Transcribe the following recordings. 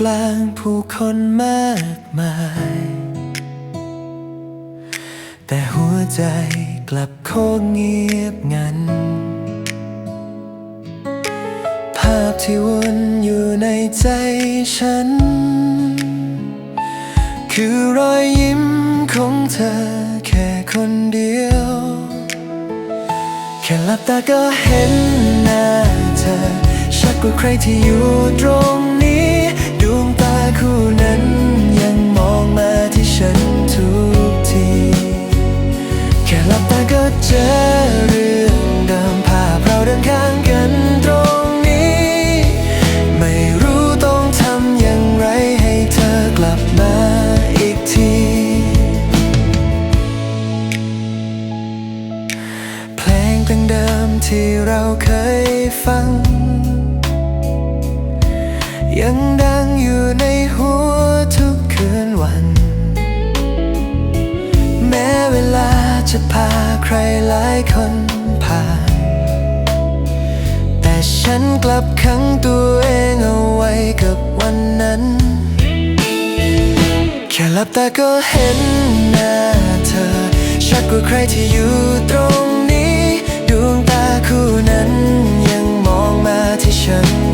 กลางผู้คนมากมาย แต่หัวใจกลับโคงเงียบงัน ภาพที่วนอยู่ในใจฉัน คือรอยยิ้มของเธอแค่คนเดียว แค่หลับตาก็เห็นหน้าเธอ ชัดกว่าใครที่อยู่ตรง ที่เราเคยฟัง ยังดังอยู่ในหัวทุกคืนวัน แม้เวลาจะพาใครหลายคนผ่าน แต่ฉันกลับขังตัวเองเอาไว้กับวันนั้น แค่หลับตาก็เห็นหน้าเธอ ชัดกว่าใครที่อยู่ตรง ที่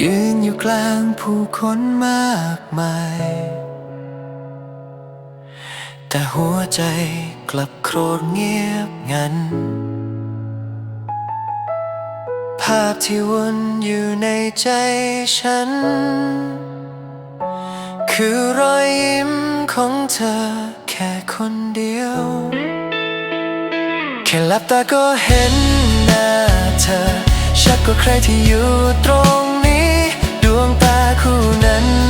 ยืนอยู่กลางผู้คนมากมาย แต่หัวใจกลับโครวญเงียบงัน ภาพที่วนอยู่ในใจฉัน คือรอยยิ้มของเธอแค่คนเดียว แค่หลับตาก็เห็นหน้าเธอชัดกว่าใครที่อยู่ตรง คู่นั้น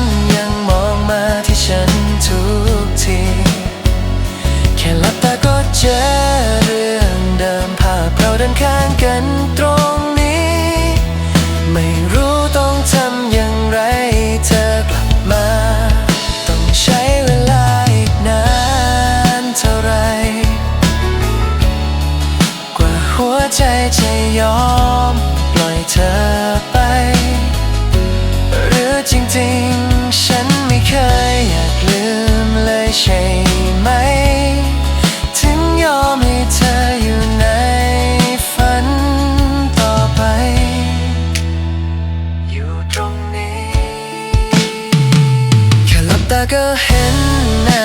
เห็นหน้า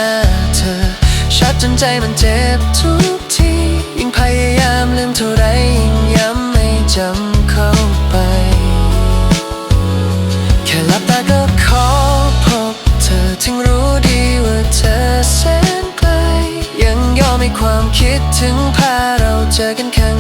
เธอ ชัดจนใจมันเจ็บทุกที ยิ่งพยายามลืมเท่าไรยิ่งย้ำไม่จำเข้าไป แค่หลับตาก็ขอพบเธอถึงรู้ดีว่าเธอแสนไกล ยังยอมให้ความคิดถึงพาเราเจอกันแค่